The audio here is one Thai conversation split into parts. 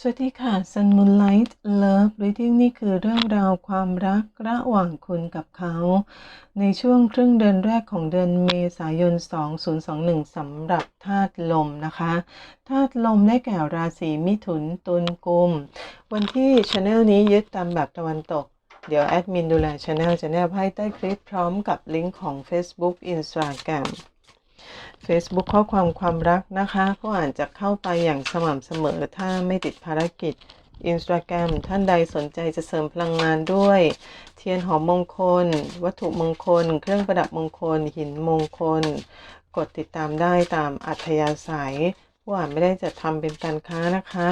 สวัสดีค่ะ Sun Moonlight Love Reading นี่คือเรื่องราวความรักระหว่างคุณกับเขา ในช่วงครึ่งเดือนแรกของเดือนเมษายน 2021สำหรับธาตุลมนะคะธาตุลมได้แก่ราศีมิถุนตุลกุม วันที่ช anel นี้ยึดตามแบบตะวันตก เดี๋ยวแอดมินดูแลช anel จะแนบให้ใต้คลิปพร้อมกับลิงก์ของ Facebook Instagram Facebook ข้อความความรักนะคะ ก็อาจจะเข้าไปอย่างสม่ำเสมอ ถ้าไม่ติดภารกิจ Instagram ท่านใดสนใจจะเสริมพลังงานด้วย เทียนหอมมงคล วัตถุมงคล เครื่องประดับมงคล หินมงคล กดติดตามได้ตามอัธยาศัยว่าไม่ได้จะทำเป็นการค้านะคะ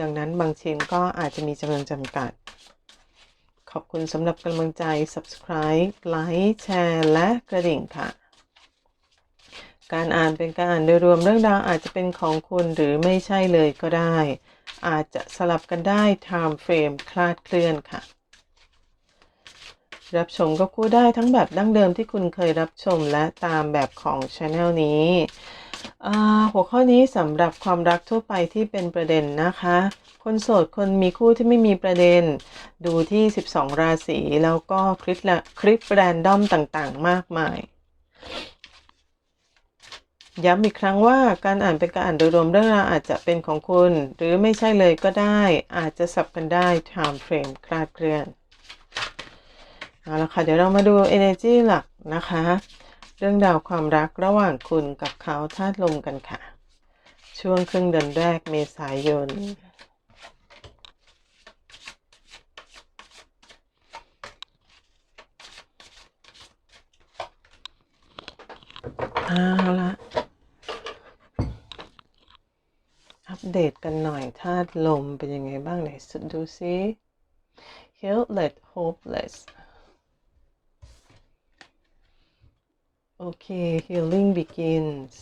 ดังนั้นบางชิ้นก็อาจจะมีจำนวนจำกัด ขอบคุณสำหรับกำลังใจ Subscribe ไลค์แชร์และกระดิ่งค่ะ การอ่านเป็นการอ่านโดยรวมเรื่องราวอาจจะเป็นของคุณหรือไม่ใช่เลยก็ได้ อาจจะสลับกันได้ time frame คลาดเคลื่อนค่ะ รับชมก็คู่ได้ทั้งแบบดั้งเดิมที่คุณเคยรับชมและตามแบบของ Channel นี้หัวข้อนี้สำหรับความรักทั่วไปที่เป็นประเด็นนะคะ คนโสดคนมีคู่ที่ไม่มีประเด็น ดูที่ 12 ราศีแล้วก็คลิปละคลิปแรนดอมต่างๆ มากมาย ย้ำอีกครั้งว่าการอ่านเป็นการอ่านโดยรวมเรื่องราวอาจจะเป็นของคุณ หรือไม่ใช่เลยก็ได้ อาจจะสับกันได้ time frame คลาดเคลื่อนเอาละค่ะ เดี๋ยวเรามาดู energy หลักนะคะ เรื่องราวความรักระหว่างคุณกับเขาธาตุลมกันค่ะ ช่วงครึ่งเดือนแรกเมษายนเอาละอัป เดตกันหน่อยธาตุลมเป็นยังไงบ้างไหนสุดดูซิ Healed hopeless โอเค healing begins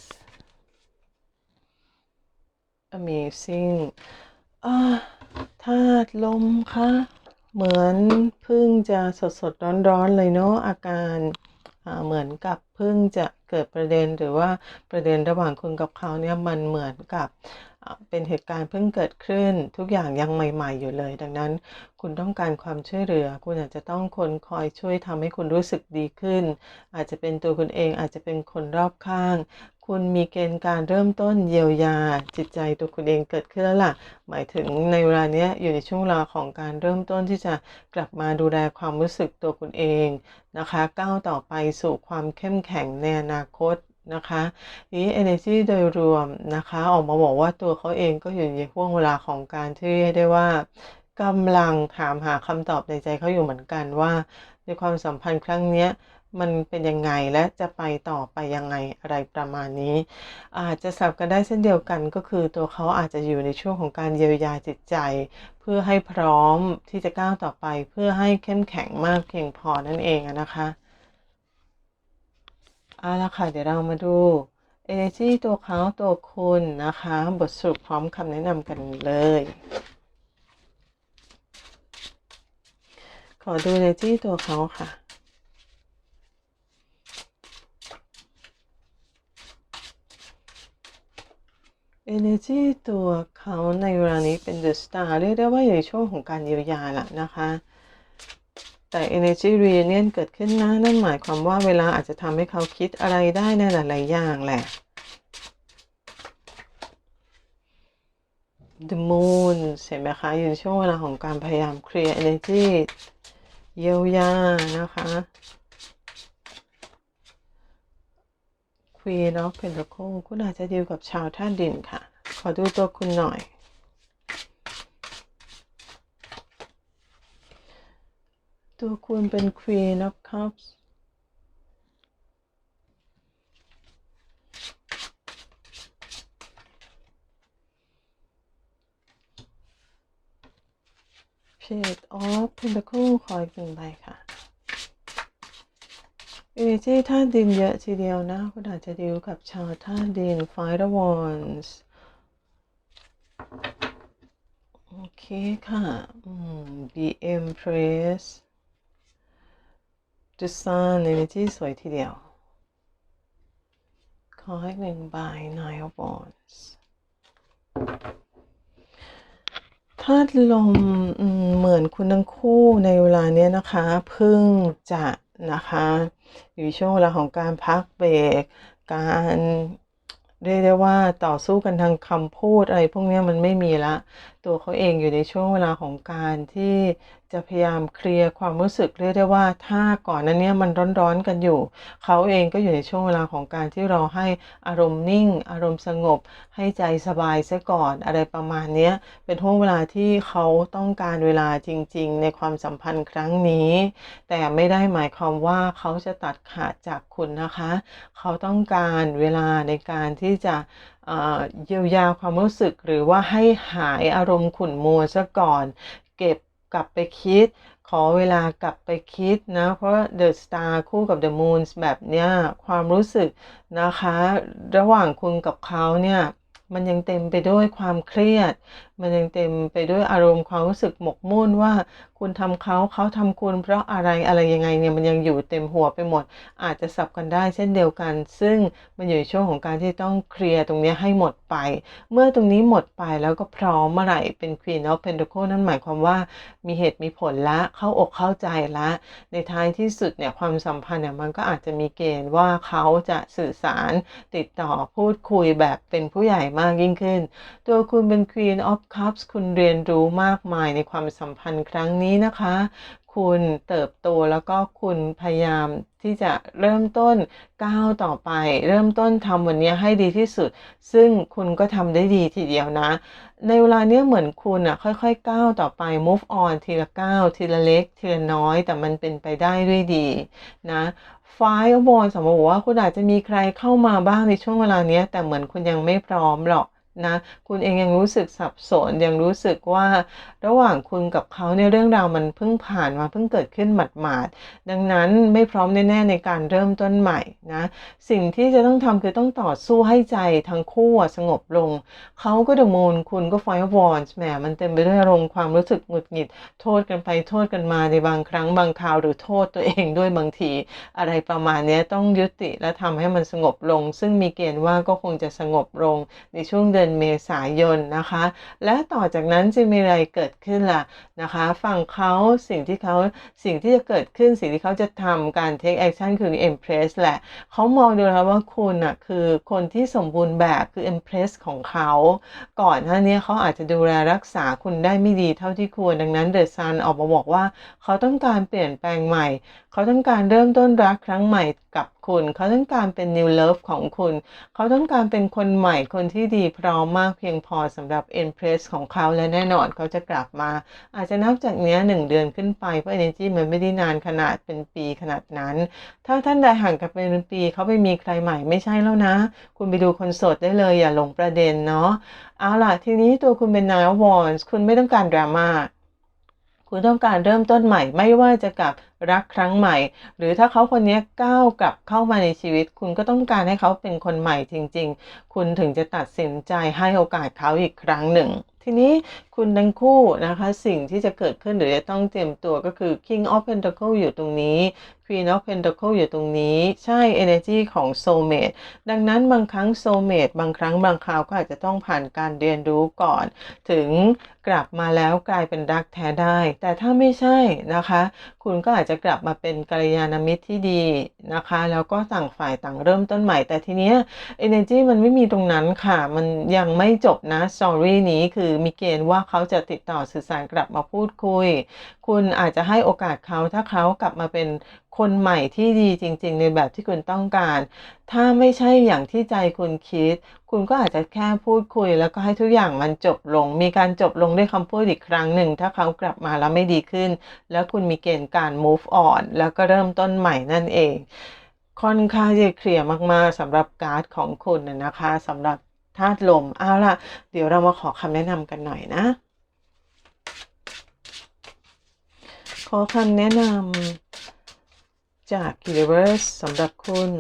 amazing อ่าธาตุลมค่ะเหมือนเพิ่งจะสดสดร้อนร้อนๆเลยเนาะอาการอ่าเหมือนกับเพิ่งจะเกิดประเด็นหรือว่าประเด็นระหว่างคุณกับเขาเนี่ยมันเหมือนกับ เป็นเหตุการณ์เพิ่งเกิดขึ้น ทุกอย่างยังใหม่ ๆ อยู่เลย ดังนั้น คุณต้องการความช่วยเหลือ คุณอาจจะต้องคนคอยช่วยทำให้คุณรู้สึกดีขึ้น อาจจะเป็นตัวคุณเองอาจจะเป็นคนรอบข้าง คุณมีเกณฑ์การเริ่มต้นเยียวยา จิตใจตัวคุณเองเกิดขึ้นแล้วล่ะ หมายถึงในเวลานี้อยู่ในช่วงเวลาของการเริ่มต้นที่จะกลับมาดูแลความรู้สึกตัวคุณเองนะคะ ก้าวต่อไปสู่ความเข้มแข็งในอนาคต นะคะนี้ energy โดยรวมนะคะ ออกมาบอกว่าตัวเขาเองก็อยู่ในห่วงเวลาของการที่เรียกได้ว่ากำลังถามหาคำตอบในใจเขาอยู่เหมือนกันว่า ในความสัมพันธ์ครั้งนี้มันเป็นยังไงและจะไปต่อไปยังไงอะไรประมาณนี้ อาจจะสับกันได้เช่นเดียวกันก็คือตัวเขาอาจจะอยู่ในช่วงของการเยียวยาจิตใจ เพื่อให้พร้อมที่จะก้าวต่อไป เพื่อให้เข้มแข็งมากเพียงพอนั่นเองนะคะ เอาละค่ะ เดี๋ยวเรามาดู energy ตัวเขาตัวคุณนะคะ บทสรุปพร้อมคำแนะนำกันเลย ขอดู energy ตัวเขาค่ะ energy ตัวเขาในเวลานี้เป็น the star เรียกได้ว่าอยู่ในช่วงของการเยียวยาละนะคะ แต่ energy reunion เกิดขึ้นนะนั่นหมายความว่าเวลาอาจจะทำให้เขาคิดอะไรได้ในหลาย ๆ อย่างแหละ the moon เห็นไหมคะอยู่ในช่วงเวลาของการพยายามเคลียร์ energy เยียวยานะคะ Queen of Pentacles คุณอาจจะดีลกับชาวธาตุดินค่ะ ขอดูตัวคุณหน่อย ตัวคุณเป็น Queen of Cups เพจ of Pentacles ขออีกหนึ่งใบค่ะเอเนจีธาตุดินเยอะทีเดียวนะ คุณอาจจะดีลกับชาวธาตุดิน Five of Wands โอเคค่ะ อืม The Empress The Sun Energy สวยทีเดียว ขอให้หนึ่งใบ Nine of Wands ธาตุลมเหมือนคุณทั้งคู่ในเวลาเนี้ยนะคะเพิ่งจะนะคะอยู่ช่วงเวลาของการพักเบรก การเรียกได้ว่าต่อสู้กันทางคำพูดอะไรพวกเนี้ยมันไม่มีละ ตัวเขาเองอยู่ในช่วงเวลาของการที่ จะพยายามเคลียร์ความรู้สึกเรียกได้ว่า ถ้าก่อนนั้นเนี้ยมันร้อนๆกันอยู่ เขาเองก็อยู่ในช่วงเวลาของการที่เรอให้อารมณ์นิ่ง อารมณ์สงบ ให้ใจสบายซะก่อนอะไรประมาณนี้เป็นช่วงเวลาที่เขาต้องการเวลาจริง ๆ ในความสัมพันธ์ครั้งนี้ แต่ไม่ได้หมายความว่าเขาจะตัดขาดจากคุณนะคะ เขาต้องการเวลาในการที่จะเยียวยาความรู้สึกหรือว่าให้หายอารมณ์ขุ่นมัวซะก่อน เก็บ กลับไปคิด ขอเวลากลับไปคิดนะ เพราะ The Star คู่กับ The Moon แบบเนี้ยความรู้สึกนะคะ ระหว่างคุณกับเขาเนี่ยมันยังเต็มไปด้วยความเครียด มันยังเต็มไปด้วยอารมณ์ความรู้สึกหมกมุ่นว่า คุณทำเขาเขาทำคุณเพราะอะไรอะไรยังไงเนี่ยมันยังอยู่เต็มหัวไปหมด อาจจะสับกันได้เช่นเดียวกัน ซึ่งมันอยู่ในช่วงของการที่ต้องเคลียร์ตรงนี้ให้หมดไป เมื่อตรงนี้หมดไปแล้วก็พร้อมเมื่อไหร่เป็น Queen of Pentacle นั่นหมายความว่ามีเหตุมีผลละเข้าอกเข้าใจละ ในท้ายที่สุดเนี่ยความสัมพันธ์เนี่ยมันก็อาจจะมีเกณฑ์ว่าเขาจะสื่อสารติดต่อพูดคุยแบบเป็นผู้ใหญ่มากยิ่งขึ้น ตัวคุณเป็น Queen of Cups คุณเรียนรู้มากมายในความสัมพันธ์ครั้งนี้นะคะ คุณเติบโตแล้วก็คุณพยายามที่จะเริ่มต้นก้าวต่อไป เริ่มต้นทำวันนี้ให้ดีที่สุด ซึ่งคุณก็ทำได้ดีทีเดียวนะ ในเวลาเนี้ยเหมือนคุณอะค่อยๆก้าวต่อไป move on ทีละก้าวทีละเล็ก ทีละน้อย แต่มันเป็นไปได้ด้วยดีนะ Five of Wands สมมติว่าคุณอาจจะมีใครเข้ามาบ้างในช่วงเวลาเนี้ยแต่เหมือนคุณยังไม่พร้อมหรอก นะคุณเองยังรู้สึกสับสนยังรู้สึกว่าระหว่างคุณกับเขาเนี่ยเรื่องราวมันเพิ่งผ่านมาเพิ่งเกิดขึ้นหมาดๆดังนั้นไม่พร้อมแน่ๆในการเริ่มต้นใหม่นะสิ่งที่จะต้องทำคือต้องต่อสู้ให้ใจทั้งคู่สงบลง เขาก็ดมูลคุณก็ไฟวอนแหมมันเต็มไปด้วยอารมณ์ความรู้สึกหงุดหงิด โทษกันไปโทษกันมาในบางครั้งบางคราวหรือโทษตัวเองด้วยบางที อะไรประมาณนี้ต้องยุติและทำให้มันสงบลง ซึ่งมีเกณฑ์ว่าก็คงจะสงบลงในช่วงเดือนเมษายนนะคะ และต่อจากนั้นจะมีอะไรเกิดขึ้นล่ะนะคะฝั่งเขาสิ่งที่เขาสิ่งที่จะเกิดขึ้นสิ่งที่เขาจะทำการ take action คือ impress แหละเขามองดูแล้วว่าคุณอะคือคนที่สมบูรณ์แบบคือ impress ของเขา ก่อนหน้านี้เขาอาจจะดูแลรักษาคุณได้ไม่ดีเท่าที่ควรดังนั้นเดอะซันออกมาบอกว่า เขาต้องการเปลี่ยนแปลงใหม่ เขาต้องการเริ่มต้นรักครั้งใหม่ กับคุณเขาต้องการเป็น new love ของคุณ เขาต้องการเป็นคนใหม่คนที่ดีพร้อมมากเพียงพอสำหรับ impress ของเขาและแน่นอนเขาจะกลับมา อาจจะนับจากเนี้ยหนึ่งเดือนขึ้นไป เพราะ energy มันไม่ได้นานขนาดเป็นปีขนาดนั้น ถ้าท่านใดห่างกันเป็นปีเขาไปมีใครใหม่ไม่ใช่แล้วนะ คุณไปดูคนโสดได้เลยอย่าหลงประเด็นเนาะเอาล่ะทีนี้ตัวคุณเป็นนาย w อนคุณไม่ต้องการดราม่าคุณต้องการเริ่มต้นใหม่ไม่ว่าจะกับ รักครั้งใหม่ หรือถ้าเขาคนนี้ก้าวกลับเข้ามาในชีวิต คุณก็ต้องการให้เขาเป็นคนใหม่จริง ๆ คุณถึงจะตัดสินใจให้โอกาสเขาอีกครั้งหนึ่ง ทีนี้คุณทั้งคู่นะคะสิ่งที่จะเกิดขึ้นหรือจะต้องเตรียมตัวก็คือ King of Pentacle อยู่ตรงนี้ Queen of Pentacle อยู่ตรงนี้ ใช่ energy ของ soulmate ดังนั้นบางครั้ง soulmate บางครั้งบางคราวก็อาจจะต้องผ่านการเรียนรู้ก่อน ถึงกลับมาแล้วกลายเป็นรักแท้ได้ แต่ถ้าไม่ใช่นะคะ คุณก็อาจจะจะกลับมาเป็นกัลยาณมิตรที่ดีนะคะ แล้วก็ต่างฝ่ายต่างเริ่มต้นใหม่ แต่ทีเนี้ย energy มันไม่มีตรงนั้นค่ะ มันยังไม่จบนะ story นี้คือมีเกณฑ์ว่าเขาจะติดต่อสื่อสารกลับมาพูดคุย คุณอาจจะให้โอกาสเขาถ้าเขากลับมาเป็น คนใหม่ที่ดีจริง ๆ ในแบบที่คุณต้องการ ถ้าไม่ใช่อย่างที่ใจคุณคิด คุณก็อาจจะแค่พูดคุย แล้วก็ให้ทุกอย่างมันจบลง มีการจบลงด้วยคำพูดอีกครั้งหนึ่ง ถ้าเขากลับมาแล้วไม่ดีขึ้น แล้วคุณมีเกณฑ์การ move on แล้วก็เริ่มต้นใหม่นั่นเอง ค่อนข้างจะเคลียร์มากๆสำหรับการ์ดของคุณนะนะคะสำหรับธาตุลม เอาล่ะ เดี๋ยวเรามาขอคำแนะนำกันหน่อยนะ ขอคำแนะนำ จาก Universe สำหรับคุณ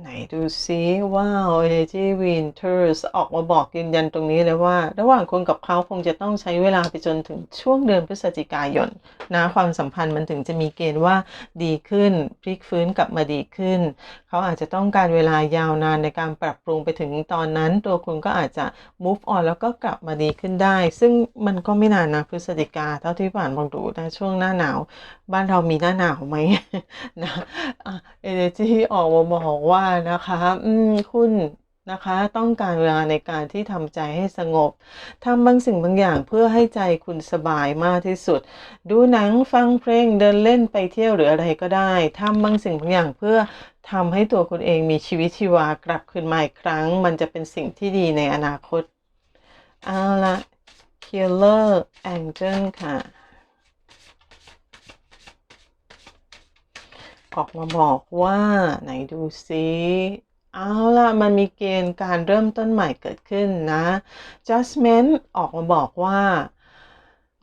ไหนดูซิว้าว Energy Winters ออกมาบอกยืนยันตรงนี้เลยว่า ระหว่างคุณกับเขาคงจะต้องใช้เวลาไปจนถึงช่วงเดือนพฤศจิกายนนะความสัมพันธ์มันถึงจะมีเกณฑ์ว่าดีขึ้น พลิกฟื้นกลับมาดีขึ้น เขาอาจจะต้องการเวลายาวนานในการปรับปรุงไปถึงตอนนั้น ตัวคุณก็อาจจะ move on แล้วก็กลับมาดีขึ้นได้ ซึ่งมันก็ไม่นานนะพฤศจิกาเท่าที่ผ่านมองดูนะช่วงหน้าหนาว บ้านเรามีหน้าหนาวไหมนะเอเนจีออกมาบอกว่าว่านะคะอืมคุณนะคะต้องการเวลาในการที่ทำใจให้สงบทำบางสิ่งบางอย่างเพื่อให้ใจคุณสบายมากที่สุด ดูหนังฟังเพลงเดินเล่นไปเที่ยวหรืออะไรก็ได้ทำบางสิ่งบางอย่างเพื่อทำให้ตัวคุณเองมีชีวิตชีวากลับคืนมาอีกครั้ง มันจะเป็นสิ่งที่ดีในอนาคตเอาละ Killer Angel ค่ะ ออกมาบอกว่าไหนดูซิเอาล่ะมันมีเกณฑ์การเริ่มต้นใหม่เกิดขึ้นนะ Judgment ออกมาบอกว่า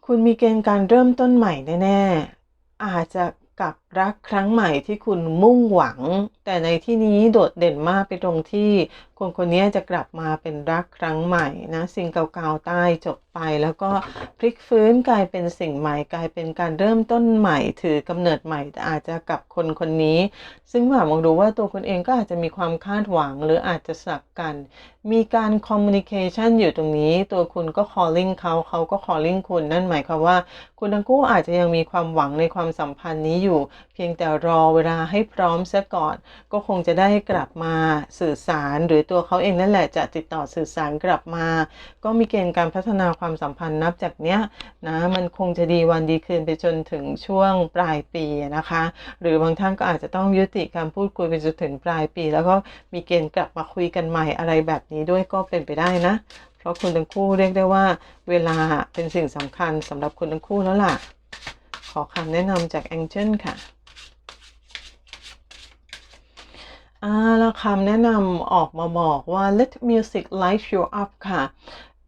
คุณมีเกณฑ์การเริ่มต้นใหม่แน่ๆอาจจะกลับรักครั้งใหม่ที่คุณมุ่งหวัง แต่ในที่นี้โดดเด่นมากไปตรงที่คนคนนี้จะกลับมาเป็นรักครั้งใหม่นะสิ่งเก่าๆใต้จบไป แล้วก็พลิกฟื้นกลายเป็นสิ่งใหม่กลายเป็นการเริ่มต้นใหม่ ถือกำเนิดใหม่แต่อาจจะกับคนคนนี้ ซึ่งหมามองดูว่าตัวคุณเองก็อาจจะมีความคาดหวังหรืออาจจะสับกัน มีการคอมมูนิเคชันอยู่ตรงนี้ ตัวคุณก็ calling เขาเขาก็ calling คุณนั่นหมายความว่า คุณทั้งคู่อาจจะยังมีความหวังในความสัมพันธ์นี้อยู่เพียงแต่รอเวลาให้พร้อมซะก่อน ก็คงจะได้กลับมาสื่อสาร หรือตัวเขาเองนั่นแหละจะติดต่อสื่อสารกลับมา ก็มีเกณฑ์การพัฒนาความสัมพันธ์นับจากเนี้ยนะมันคงจะดีวันดีคืนไปจนถึงช่วงปลายปีนะคะ หรือบางท่านก็อาจจะต้องยุติการพูดคุยไปจนถึงปลายปี แล้วก็มีเกณฑ์กลับมาคุยกันใหม่อะไรแบบนี้ด้วยก็เป็นไปได้นะ เพราะคุณทั้งคู่เรียกได้ว่า เวลาเป็นสิ่งสำคัญสำหรับคุณทั้งคู่แล้วล่ะ ขอคำแนะนำจาก Angel ค่ะ อ่าแล้วคำแนะนำออกมาบอกว่า let music light you up ค่ะ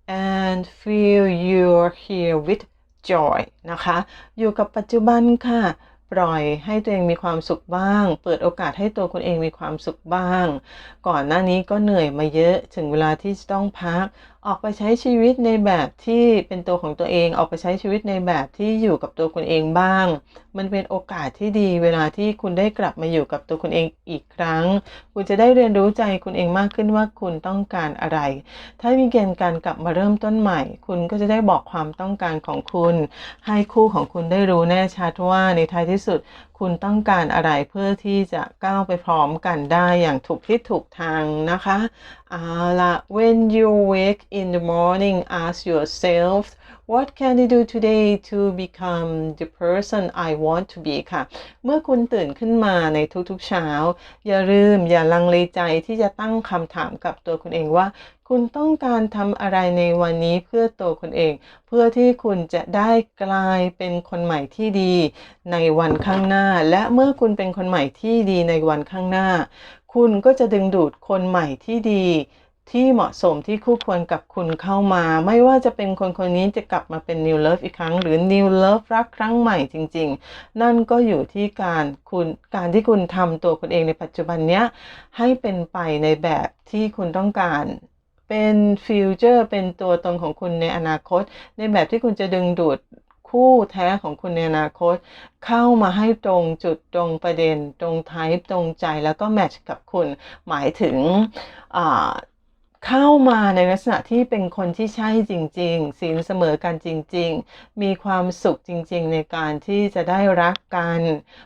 and feel you're here with joy นะคะ อยู่กับปัจจุบันค่ะ ปล่อยให้ตัวเองมีความสุขบ้าง เปิดโอกาสให้ตัวคุณเองมีความสุขบ้าง ก่อนหน้านี้ก็เหนื่อยมาเยอะ ถึงเวลาที่จะต้องพักออกไปใช้ชีวิตในแบบที่เป็นตัวของตัวเอง ออกไปใช้ชีวิตในแบบที่อยู่กับตัวคุณเองบ้าง มันเป็นโอกาสที่ดีเวลาที่คุณได้กลับมาอยู่กับตัวคุณเองอีกครั้ง คุณจะได้เรียนรู้ใจคุณเองมากขึ้นว่าคุณต้องการอะไร ถ้ามีเกณฑ์การกลับมาเริ่มต้นใหม่ คุณก็จะได้บอกความต้องการของคุณ ให้คู่ของคุณได้รู้แน่ชัดว่าในท้ายที่สุด คุณต้องการอะไรเพื่อที่จะก้าวไปพร้อมกันได้อย่างถูกที่ถูกทางนะคะเอาละ when you wake in the morning ask yourself what can I do today to become the person I want to be ค่ะ เมื่อคุณตื่นขึ้นมาในทุกๆเช้า อย่าลืมอย่าลังเลใจที่จะตั้งคำถามกับตัวคุณเองว่า คุณต้องการทำอะไรในวันนี้เพื่อตัวคุณเอง เพื่อที่คุณจะได้กลายเป็นคนใหม่ที่ดี ในวันข้างหน้า และเมื่อคุณเป็นคนใหม่ที่ดีในวันข้างหน้า คุณก็จะดึงดูดคนใหม่ที่ดี ที่เหมาะสมที่คู่ควรกับคุณเข้ามา ไม่ว่าจะเป็นคนคนนี้จะกลับมาเป็น new love อีกครั้ง หรือ new love รักครั้งใหม่จริง ๆ นั่นก็อยู่ที่การคุณการที่คุณทำตัวคุณเองในปัจจุบันเนี้ยให้เป็นไปในแบบที่คุณต้องการเป็นฟิวเจอร์เป็นตัวตนของคุณในอนาคต ในแบบที่คุณจะดึงดูดคู่แท้ของคุณในอนาคต เข้ามาให้ตรงจุดตรงประเด็น ตรงไทป์ตรงใจแล้วก็แมทช์กับคุณ หมายถึงอ่า เข้ามาในลักษณะที่เป็นคนที่ใช่จริง ๆ ศีลเสมอกันจริง ๆ มีความสุขจริง ๆ ในการที่จะได้รักกัน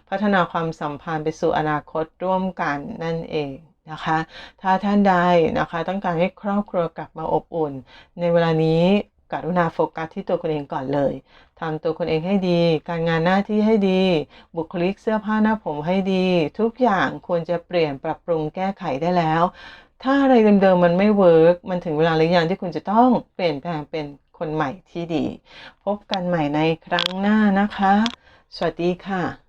พัฒนาความสัมพันธ์ไปสู่อนาคตร่วมกันนั่นเองนะคะ ถ้าท่านใดนะคะต้องการให้ครอบครัวกลับมาอบอุ่น ในเวลานี้กรุณาโฟกัสที่ตัวคุณเองก่อนเลยทำตัวคุณเองให้ดี การงานหน้าที่ให้ดี บุคลิกเสื้อผ้าหน้าผมให้ดี ทุกอย่างควรจะเปลี่ยนปรับปรุงแก้ไขได้แล้ว ถ้าอะไรเดิมๆมันไม่เวิร์กมันถึงเวลาหรือยังที่คุณจะต้องเปลี่ยนแปลงเป็นคนใหม่ที่ดี พบกันใหม่ในครั้งหน้านะคะ สวัสดีค่ะ